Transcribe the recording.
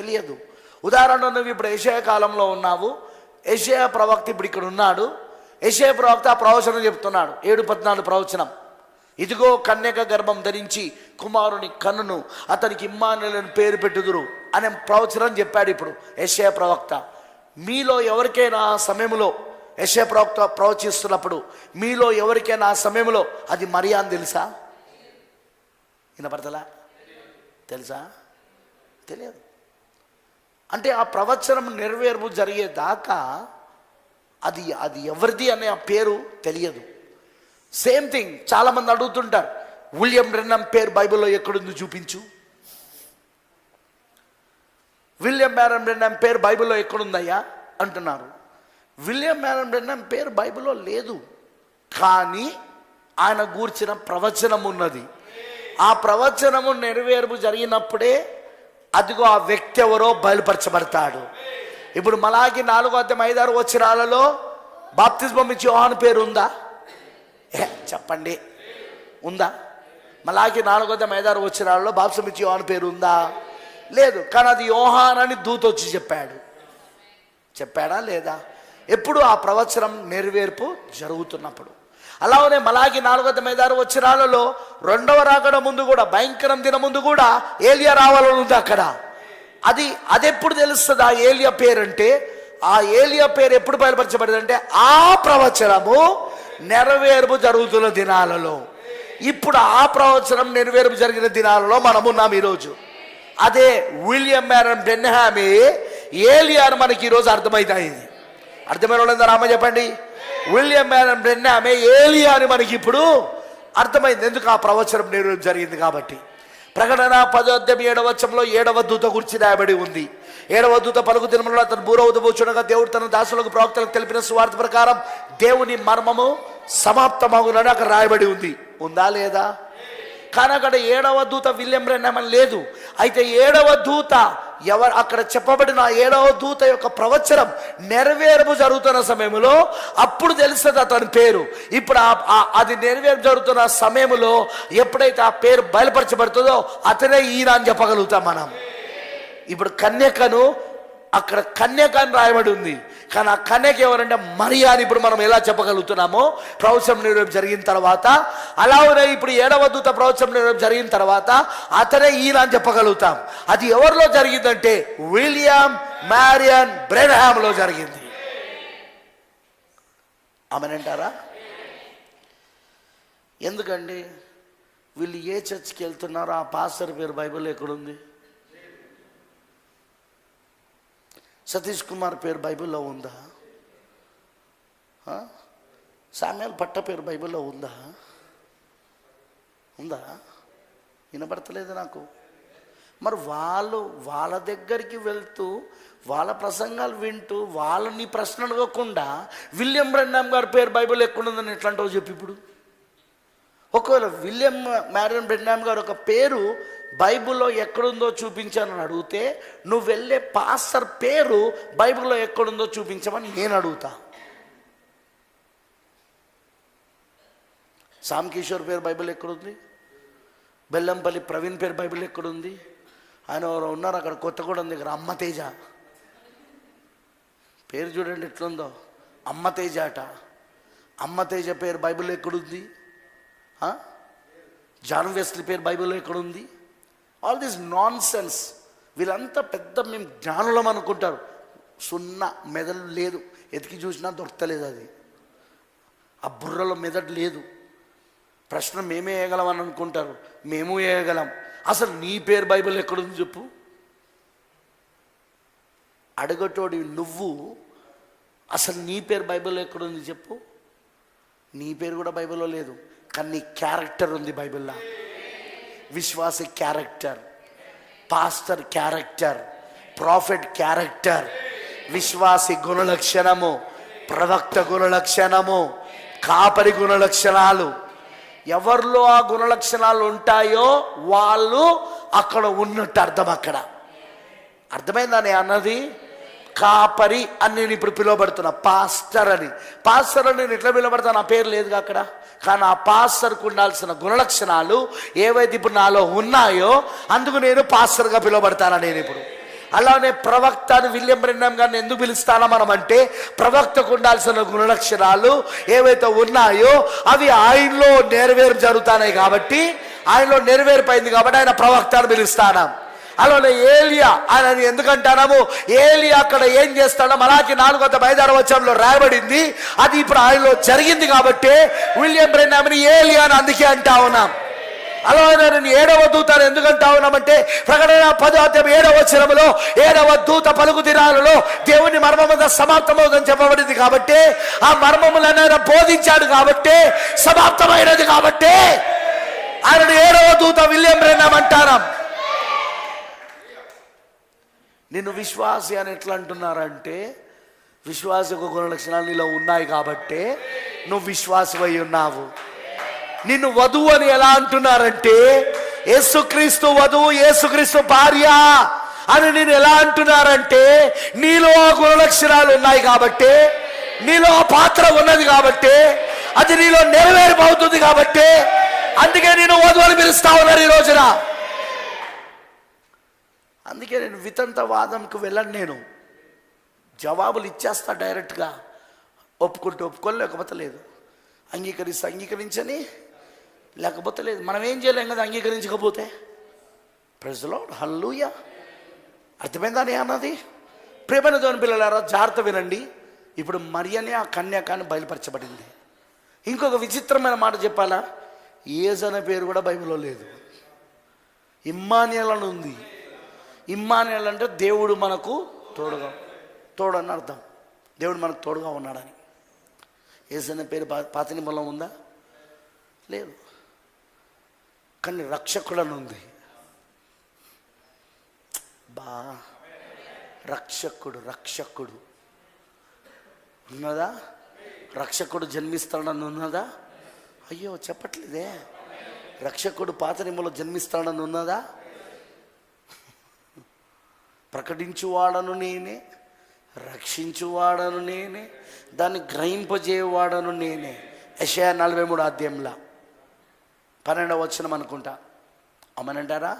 తెలియదు. ఉదాహరణ నువ్వు ఇప్పుడు ఏషియా కాలంలో ఉన్నావు. ఏషియా ప్రవక్త ఇప్పుడు ఇక్కడ ఉన్నాడు. ఏషియా ప్రవక్త ఆ ప్రవచనం చెప్తున్నాడు. ఏడు పద్నాలుగు ప్రవచనం. ఇదిగో కన్యక గర్భం ధరించి కుమారుని కన్నును అతనికి ఇమ్మానులను పేరు పెట్టుదురు అనే ప్రవచనం చెప్పాడు ఇప్పుడు యెషయా ప్రవక్త. మీలో ఎవరికైనా ఆ సమయంలో యెషయా ప్రవక్త ప్రవచిస్తున్నప్పుడు మీలో ఎవరికైనా ఆ సమయంలో అది మరియా అని తెలుసా? వినపడతలా? తెలుసా? తెలియదు. అంటే ఆ ప్రవచనం నెరవేర్పు జరిగేదాకా అది అది ఎవరిది అనే ఆ పేరు తెలియదు. సేమ్ థింగ్ చాలామంది అడుగుతుంటారు విలియం బ్రెన్నం పేరు బైబిల్లో ఎక్కడుంది చూపించు. విలియం మ్యారమ్ బ్రెన్నం పేరు బైబిల్లో ఎక్కడుందయ్యా? అంటున్నారు. విలియం మ్యారమ్ బ్రెన్నం పేరు బైబిల్లో లేదు కానీ ఆయన గూర్చిన ప్రవచనం ఉన్నది ఆ ప్రవచనము నెరవేర్పు జరిగినప్పుడే అదిగో ఆ వ్యక్తి ఎవరో బయలుపరచబడతాడు. ఇప్పుడు మలాకి నాలుగో అద్దెం ఐదారు వచ్చిరాలలో బాప్తిజం ఇచ్చి యోహాను పేరు ఉందా? ఏ చెప్పండి. ఉందా? మలాకి నాలుగో అధ్యాయం ఐదారు వచ్చిరాలలో బాప్సం ఇచ్చి యోహాను పేరు ఉందా? లేదు కానీ అది యోహాన్ అని దూత వచ్చి చెప్పాడు. చెప్పాడా లేదా? ఎప్పుడు ఆ ప్రవచనం నెరవేర్పు జరుగుతున్నప్పుడు. అలానే మలాకి నాలుగో మైదారు వచ్చినాలలో రెండవ రాకడ ముందు కూడా భయంకరం దిన ముందు కూడా ఏలియా రావాలని ఉంది అక్కడ. అది అది ఎప్పుడు తెలుస్తుంది ఆ ఏలియా పేరు అంటే ఆ ఏలియా పేరు ఎప్పుడు బయలుపరచబడింది అంటే ఆ ప్రవచనము నెరవేర్పు జరుగుతున్న దినాలలో. ఇప్పుడు ఆ ప్రవచనం నెరవేర్పు జరిగిన దినాలలో మనం ఉన్నాం ఈరోజు. అదే విలియం మ్యారన్ బ్రెన్హామి ఏలియా అని మనకి ఈరోజు అర్థమవుతాయి అర్థమైన వాళ్ళందరూ రామ చెప్పండి. విలియం మేడం బ్రెన్హామి ఏలియా అని మనకి ఇప్పుడు అర్థమైంది. ఎందుకు ఆ ప్రవచనం నేను జరిగింది కాబట్టి? ప్రకటన పదోద్యం ఏడవ వచ్చంలో ఏడవ దూత గురించి రాయబడి ఉంది. ఏడవ దూత పలుకు దినములో అతను బూరవుతబోచుండగా దేవుడు తన దాసులకు ప్రవక్తలకు తెలిపిన స్వార్థ ప్రకారం దేవుని మర్మము సమాప్తమగునని అక్కడ రాయబడి ఉంది. ఉందా లేదా? కానీ అక్కడ ఏడవ దూత విలియం రెన్నమని లేదు. అయితే ఏడవ దూత ఎవరు అక్కడ చెప్పబడిన ఏడవ దూత యొక్క ప్రవచనం నెరవేర్పు జరుగుతున్న సమయంలో అప్పుడు తెలుస్తుంది అతని పేరు. ఇప్పుడు అది నెరవేర్పు జరుగుతున్న సమయంలో ఎప్పుడైతే ఆ పేరు బయలుపరచబడుతుందో అతనే ఈయన అని చెప్పగలుగుతాం మనం. ఇప్పుడు కన్యకను అక్కడ కన్యక అని రాయబడి ఉంది. కానీ ఆ కన్యకి ఎవరంటే మరియా అని ఇప్పుడు మనం ఎలా చెప్పగలుగుతున్నామో ప్రవచనం నిర్వహణ జరిగిన తర్వాత అలానే ఇప్పుడు ఏడవ దూత ప్రవచనం నిర్వహణ జరిగిన తర్వాత అతనే ఈయన అని చెప్పగలుగుతాం. అది ఎవరిలో జరిగిందంటే విలియం మ్యారియన్ బ్రెన్హామ్లో జరిగింది. ఆమెనంటారా? ఎందుకండి? వీళ్ళు ఏ చర్చ్కి వెళ్తున్నారో ఆ పాస్టర్ పేరు బైబిల్ ఎక్కడుంది? సతీష్ కుమార్ పేరు బైబిల్లో ఉందా? ఆ? సామ్యాల్ పట్ట పేరు బైబిల్లో ఉందా? ఉందా? వినపడతలేదు నాకు. మరి వాళ్ళు వాళ్ళ దగ్గరికి వెళ్తూ వాళ్ళ ప్రసంగాలు వింటూ వాళ్ళని ప్రశ్న అడగకుండా విలియం బ్రెండామ్ గారి పేరు బైబిల్ ఎక్కడుందని ఎట్లాంటివో చెప్పి ఇప్పుడు? ఒకవేళ విలియం మ్యారన్ బ్రెండామ్ గారు ఒక పేరు బైబిల్లో ఎక్కడుందో చూపించానని అడిగితే నువ్వు వెళ్ళే పాస్టర్ పేరు బైబిల్లో ఎక్కడుందో చూపించమని నేను అడుగుతా. సామ్ కిషోర్ పేరు బైబిల్ ఎక్కడుంది? బెల్లంపల్లి ప్రవీణ్ పేరు బైబిల్ ఎక్కడుంది? ఆయన ఉన్నారు అక్కడ కొత్తగూడెం దగ్గర ఇక్కడ తేజ. పేరు చూడండి ఎట్లుందో. అమ్మతేజ అట. అమ్మతేజ పేరు బైబిల్ ఎక్కడుంది? జాన్ వెస్లీ పేరు బైబిల్లో ఎక్కడ ఉంది ఆల్ దిస్ నాన్ సెన్స్ వీళ్ళంతా పెద్ద మేము జ్ఞానులం అనుకుంటారు. సున్నా మెదడు లేదు. ఎతికి చూసినా దొరకలేదు అది. ఆ బుర్రలో మెదడు లేదు. ప్రశ్న మేమే వేయగలం అని అనుకుంటారు. మేము వేయగలం. అసలు నీ పేరు బైబిల్ ఎక్కడుంది చెప్పు. అడగటోడి నువ్వు అసలు నీ పేరు బైబిల్లో ఎక్కడుంది చెప్పు. నీ పేరు కూడా బైబిల్లో లేదు. కానీ నీ క్యారెక్టర్ ఉంది బైబిల్లో. విశ్వాస character pastor character prophet character విశ్వాసి గుణలక్షణము ప్రవక్త గుణలక్షణము కాపరి గుణలక్షణాలు. ఎవరిలో ఆ గుణలక్షణాలు ఉంటాయో వాళ్ళు అక్కడ ఉన్నట్టు అర్థం అక్కడ. అర్థమైందని అన్నది? కాపరి అని నేను ఇప్పుడు పిలువబడుతున్నా. పాస్టర్ అని. పాస్టర్ అని నేను ఎట్లా పిలువబడతాను? నా పేరు లేదుగా అక్కడ. కానీ ఆ పాస్టర్కు ఉండాల్సిన గుణలక్షణాలు ఏవైతే ఇప్పుడు నాలో ఉన్నాయో అందుకు నేను పాస్టర్గా పిలువబడతానా నేను ఇప్పుడు. అలానే ప్రవక్త అని విలియం బ్రెన్నాం గారిని ఎందుకు పిలుస్తానా మనం అంటే ప్రవక్తకు ఉండాల్సిన గుణలక్షణాలు ఏవైతే ఉన్నాయో అవి ఆయనలో నెరవేరు జరుగుతున్నాయి కాబట్టి ఆయనలో నెరవేరిపోయింది కాబట్టి ఆయన ప్రవక్త అని పిలుస్తానా. అలానే ఏలియా అని ఎందుకంటాము ఏలియా అక్కడ ఏం చేస్తాడో మలాకి నాలుగో బయదార వచ్చంలో రాయబడింది. అది ఇప్పుడు ఆయనలో జరిగింది కాబట్టి విలియం బ్రెన్నామని ఏలియా అని అందుకే అంటా ఉన్నాం. అలానే నేను ఏడవ దూతను ఎందుకంటా ఉన్నామంటే ప్రకటన పదార్థం ఏడవ వచనములో ఏడవ దూత పలుకు దినాలలో దేవుని మర్మముద సమాప్తమవుదని చెప్పబడింది కాబట్టి ఆ మర్మములను బోధించాడు కాబట్టి సమాప్తమైనది కాబట్టి ఆయన ఏడవ దూత విలియం బ్రెన్నాం అంటారాం నిన్ను విశ్వాసి అని ఎట్లా అంటున్నారంటే విశ్వాస యొక్క గుణ లక్షణాలు నీలో ఉన్నాయి కాబట్టి నువ్వు విశ్వాసమై ఉన్నావు. నిన్ను వధువు అని ఎలా అంటున్నారంటే యేసుక్రీస్తు వధువు యేసుక్రీస్తు భార్య అని నేను ఎలా అంటున్నారంటే నీలో గుణలక్షణాలు ఉన్నాయి కాబట్టి నీలో పాత్ర ఉన్నది కాబట్టి అది నీలో నెరవేరిపోతుంది కాబట్టి అందుకే నేను వధువు అని పిలుస్తా ఉన్నారు ఈ రోజున. అందుకే నేను వితంత వాదంకు వెళ్ళను నేను. జవాబులు ఇచ్చేస్తా డైరెక్ట్గా. ఒప్పుకుంటే ఒప్పుకోని లేకపోతే లేదు. అంగీకరిస్తే అంగీకరించని లేకపోతే లేదు. మనం ఏం చేయలేం కదా అంగీకరించకపోతే. ప్రజలో హల్లుయ అర్థమైందని అన్నది? ప్రేమైన దోని పిల్లలారా జాగ్రత్త వినండి. ఇప్పుడు మరియనే ఆ కన్యాకాన్ని బయలుపరచబడింది. ఇంకొక విచిత్రమైన మాట చెప్పాలా? ఏజ్ అనే పేరు కూడా బైబిల్లో లేదు. ఇమ్మానియల్ అని ఉంది. ఇమ్మానియల్ అంటే దేవుడు మనకు తోడుగా తోడు అని అర్థం. దేవుడు మనకు తోడుగా ఉన్నాడని. ఏసన్న పేరు పాత నిబంధనలో ఉందా? లేదు. కానీ రక్షకుడని ఉంది బా. రక్షకుడు రక్షకుడు. ఉన్నదా? రక్షకుడు జన్మిస్తాడని ఉన్నదా? అయ్యో చెప్పట్లేదే. రక్షకుడు పాత నిమ్మలో జన్మిస్తాడని ఉన్నదా? ప్రకటించువాడను నేనే రక్షించువాడను నేనే దాన్ని గ్రహింపజేయవాడను నేనే. యషయా నలభై మూడు అధ్యయంలో పన్నెండవ వచ్చిన అనుకుంటా. అమ్మనంటారా